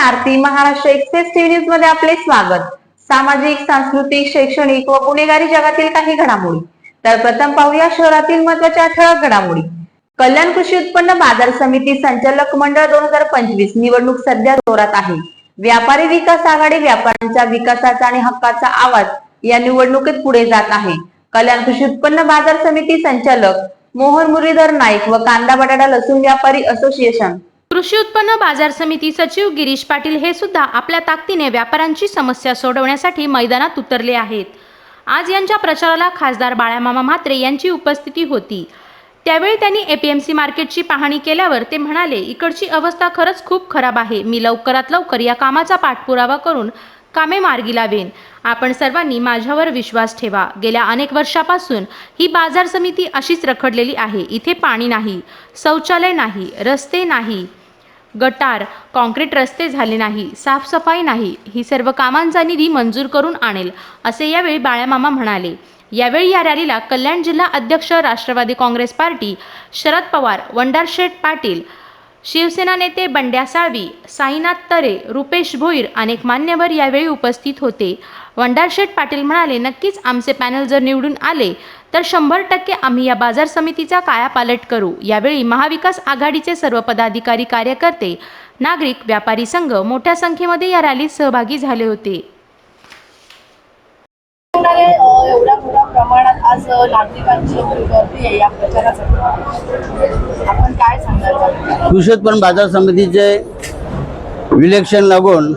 आरती Maharashtra express TV न्यूजमध्ये आपले स्वागत. सामाजिक सांस्कृतिक शैक्षणिक व गुन्हेगारी जगातील काही घडामोडी. तर प्रथम पाहूया शहरातील महत्त्वाच्या ठळक घडामोडी. कल्याण कृषी उत्पन्न बाजार समिती संचालक मंडळ दोन हजार पंचवीस निवडणूक सध्या जोरात आहे. व्यापारी विकास आघाडी व्यापाऱ्यांच्या विकासाचा आणि हक्काचा आवाज या निवडणुकीत पुढे जात आहे. कल्याण कृषी उत्पन्न बाजार समिती संचालक मोहन मुरलीधर नाईक व कांदा बटाटा लसूण व्यापारी असोसिएशन कृषी उत्पन्न बाजार समिती सचिव गिरीश पाटील हे सुद्धा आपल्या ताकदीने व्यापाऱ्यांची समस्या सोडवण्यासाठी मैदानात उतरले आहेत. आज यांच्या प्रचाराला खासदार बाळामामा म्हात्रे यांची उपस्थिती होती. त्यावेळी त्यांनी एपीएमसी मार्केटची पाहणी केल्यावर ते म्हणाले इकडची अवस्था खरंच खूप खराब आहे. मी लवकरात लवकर या कामाचा पाठपुरावा करून कामे मार्गी लावेन. आपण सर्वांनी माझ्यावर विश्वास ठेवा. गेल्या अनेक वर्षापासून ही बाजार समिती अशीच रखडलेली आहे. इथे पाणी नाही शौचालय नाही रस्ते नाही. गटार कॉन्क्रीट रस्ते झाले नाही साफसफाई नाही ही सर्व कामांचा निधी मंजूर करून आणेल असे यावेळी बाळ्यामामा म्हणाले. यावेळी या रॅलीला कल्याण जिल्हा अध्यक्ष राष्ट्रवादी काँग्रेस पार्टी शरद पवार वंडारशेठ पाटील शिवसेना नेते बंड्या साळवी साईनाथ तरे रुपेश भोईर अनेक मान्यवर यावेळी उपस्थित होते. वंडारशेठ पाटील म्हणाले नक्कीच आमचे पॅनल जर निवडून आले तर शंभर टक्के आम्ही या बाजार समितीचा कायापालट करू. यावेळी महाविकास आघाडीचे सर्व पदाधिकारी कार्यकर्ते नागरिक व्यापारी संघ मोठ्या संख्येमध्ये या रॅलीत सहभागी झाले होते. एवढ्या मोठ्या प्रमाणात आज पण नागरिकांची गर्दी आहे या प्रचारासाठी. आपण काय सांगाल? बाजार समितीचे इलेक्शन लागून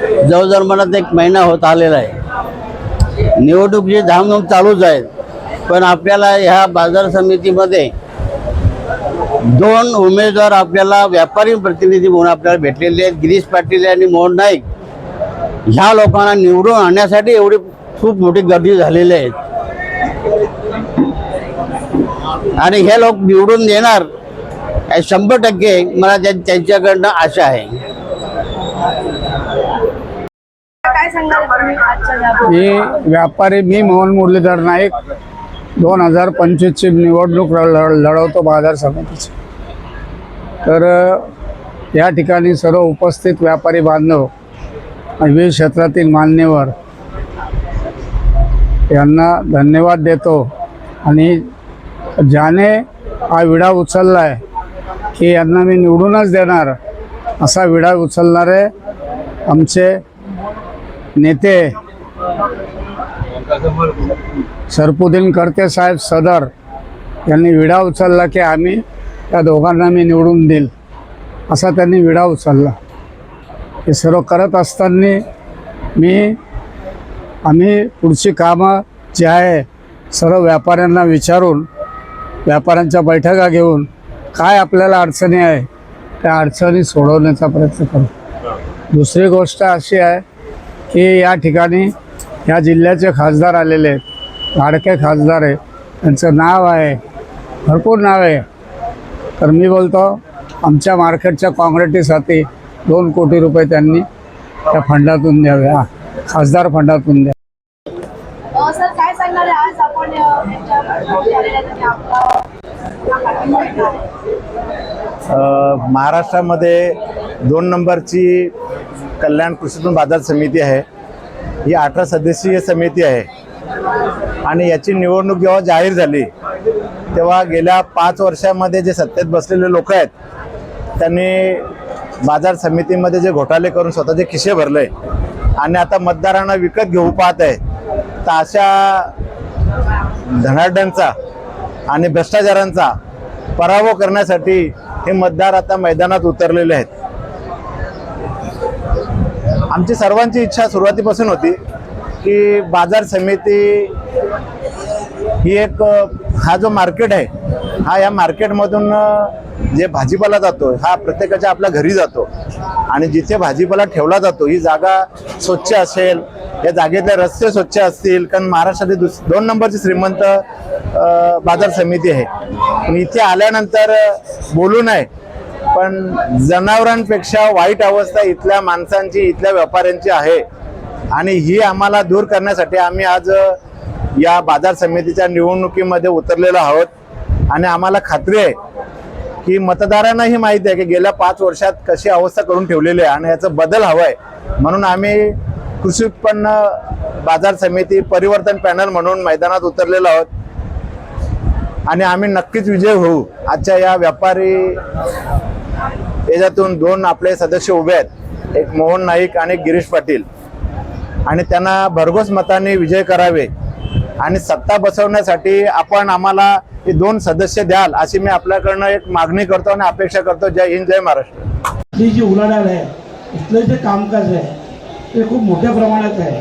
जवळजवळ मनात एक महिना होत आलेला आहे. निवडणुकीची धामधूम चालूच आहेत पण आपल्याला ह्या बाजार समितीमध्ये दोन उमेदवार आपल्याला व्यापारी प्रतिनिधी म्हणून आपल्याला भेटलेले आहेत गिरीश पाटील आणि मोहन नाईक. ह्या लोकांना निवडून आणण्यासाठी एवढी खूप मोठी गर्दी झालेली आहे. आणि हे लोक निवडून देणार हे शंभर टक्के मला त्या- त्यांच्याकडनं आशा आहे. मी व्यापारी मी मोहन मुरलीधर नाईक दोन हजार पंचवीसची निवडणूक लढवतो बाजार समितीची. तर या ठिकाणी सर्व उपस्थित व्यापारी बांधव आणि विविध क्षेत्रातील मान्यवर यांना धन्यवाद देतो आणि ज्याने हा विडा उचलला आहे की यांना मी निवडूनच देणार असा विडा उचलणारे आमचे नेते सरपुद्दीन करते साहेब सदर यांनी विडा उचलला की आम्ही त्या दोघांना मी निवडून देईल असा त्यांनी विडा उचलला. हे सर्व करत असताना मी आम्ही पुढची कामं जी आहे सर्व व्यापाऱ्यांना विचारून व्यापाऱ्यांच्या बैठका घेऊन काय आपल्याला अडचणी आहे त्या अडचणी सोडवण्याचा प्रयत्न करू. दुसरी गोष्ट अशी आहे की या ठिकाणी या जिल्ह्याचे खासदार आलेले आहेत. लाडके खासदार आहे त्यांचं नाव आहे. भरपूर नाव आहे. तर मी बोलतो आमच्या मार्केटच्या काँग्रेटीसाठी दोन कोटी रुपये त्यांनी त्या फंडातून द्यावे. हा, खासदार फंडातून द्या. महाराष्ट्रामध्ये दोन नंबरची कल्याण कृषीतून बाजार समिती आहे. ही अठरा सदस्यीय समिती आहे. आणि याची निवडणूक जेव्हा जाहीर झाली तेव्हा गेल्या पाच वर्षामध्ये जे सत्तेत बसलेले लोक आहेत त्यांनी बाजार समितीमध्ये जे घोटाळे करून स्वतःचे खिसे भरले आणि आता मतदारांना विकत घेऊ पाहत आहे तर अशा धनाढ्यांचा आणि भ्रष्टाचारांचा पराभव करण्यासाठी हे मतदार आता मैदानात उतरलेले आहेत. आमची सर्वांची इच्छा सुरुवातीपासून होती की बाजार समिती ही एक हा जो मार्केट आहे हा या मार्केटमधून जे भाजीपाला जातो हा प्रत्येकाच्या आपल्या घरी जातो. आणि जिथे भाजीपाला ठेवला जातो ही जागा स्वच्छ असेल या जागेतले रस्ते स्वच्छ असतील कारण महाराष्ट्रातील दुस दोन नंबरची श्रीमंत बाजार समिती आहे. पण इथे आल्यानंतर बोलू नये. पण जनावरांपेक्षा वाईट अवस्था इथल्या माणसांची इथल्या व्यापाऱ्यांची आहे. आणि ही आम्हाला दूर करण्यासाठी आम्ही आज या बाजार समितीच्या निवडणुकीमध्ये उतरलेलो आहोत. आणि आम्हाला खात्री आहे की मतदारांनाही माहिती आहे की गेल्या पाच वर्षात कशी अवस्था करून ठेवलेली आहे आणि याचा बदल हवा आहे म्हणून आम्ही कृषी उत्पन्न बाजार समिती परिवर्तन पॅनल म्हणून मैदानात उतरलेलो आहोत. आणि आम्ही नक्कीच विजय होऊ. आजच्या या व्यापारी याच्यातून दोन आपले सदस्य उभे आहेत. एक मोहन नाईक आणि गिरीश पाटील. आणि त्यांना भरघोस मताने विजय करावे. आणि सत्ता बसवण्यासाठी आपण आम्हाला हे दोन सदस्य द्याल अशी मी आपल्याकडनं एक मागणी करतो आणि अपेक्षा करतो. जय हिंद जय महाराष्ट्र. ही जी उलाढाल आहे इथलं जे कामकाज आहे ते खूप मोठ्या प्रमाणात आहे.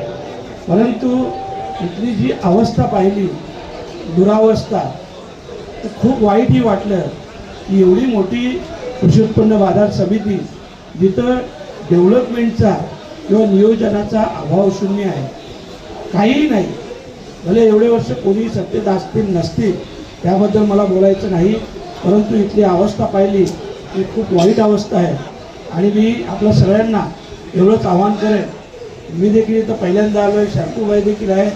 परंतु इथली जी अवस्था पाहिली दुरावस्था खूप वाईटही वाटलं की एवढी मोठी कृषी उत्पन्न बाजार समिती जिथं डेव्हलपमेंटचा किंवा नियोजनाचा अभाव शून्य आहे. काहीही नाही. भले एवढे वर्ष कोणी सत्तेत असतील नसतील त्याबद्दल मला बोलायचं नाही परंतु इथली अवस्था पाहिली ही खूप वाईट अवस्था आहे. आणि मी आपल्या सगळ्यांना एवढंच आव्हान करेन. मी देखील इथं पहिल्यांदा आलो आहे शांतूबाई देखील आहे.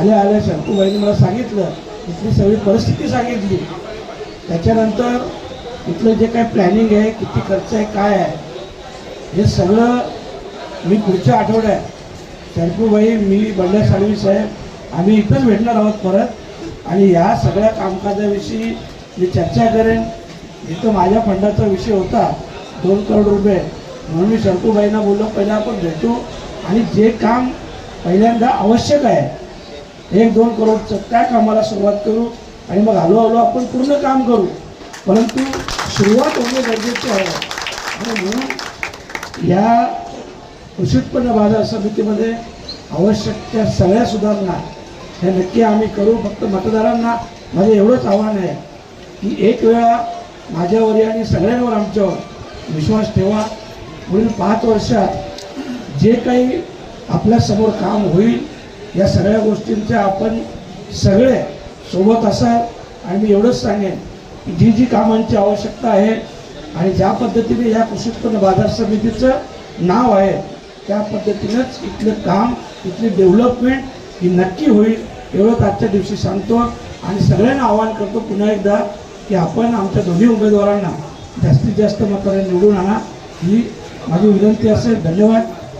आल्या आल्या शंकूबाईने मला सांगितलं इथली सगळी परिस्थिती सांगितली. त्याच्यानंतर इथलं जे काय प्लॅनिंग आहे किती खर्च आहे काय आहे हे सगळं मी पुढच्या आठवड्यात शंकूबाई मी बंडा साळवी साहेब आम्ही इथंच भेटणार आहोत परत. आणि या सगळ्या कामकाजाविषयी मी चर्चा करेन. जिथं माझ्या फंडाचा विषय होता. दोन करोड रुपये. म्हणून मी शंकूबाईंना बोललो पहिला आपण भेटू. आणि जे काम पहिल्यांदा आवश्यक आहे एक दोन करोडचं त्या कामाला सुरुवात करू आणि मग हळूहळू आपण पूर्ण काम करू. परंतु सुरुवात होणे गरजेचे आहे. आणि म्हणून या कृषी उत्पन्न बाजार समितीमध्ये आवश्यक त्या सगळ्या सुधारणा ह्या नक्की आम्ही करू. फक्त मतदारांना माझं एवढंच आव्हान आहे की एक वेळा माझ्यावर आणि सगळ्यांवर आमच्यावर विश्वास ठेवा. पुढील पाच वर्षात जे काही आपल्यासमोर काम होईल या सगळ्या गोष्टींच्या आपण सगळे सोबत असाल. आणि मी एवढंच सांगेन की जी जी कामांची आवश्यकता आहे आणि ज्या पद्धतीने या कृषी उत्पन्न बाजार समितीचं नाव आहे त्या पद्धतीनंच इथलं काम इथली डेव्हलपमेंट ही नक्की होईल एवढंच आजच्या दिवशी सांगतो. आणि सगळ्यांना आवाहन करतो पुन्हा एकदा की आपण आमच्या दोन्ही उमेदवारांना जास्तीत जास्त मताने निवडून आणा. ही माझी विनंती असेल. धन्यवाद.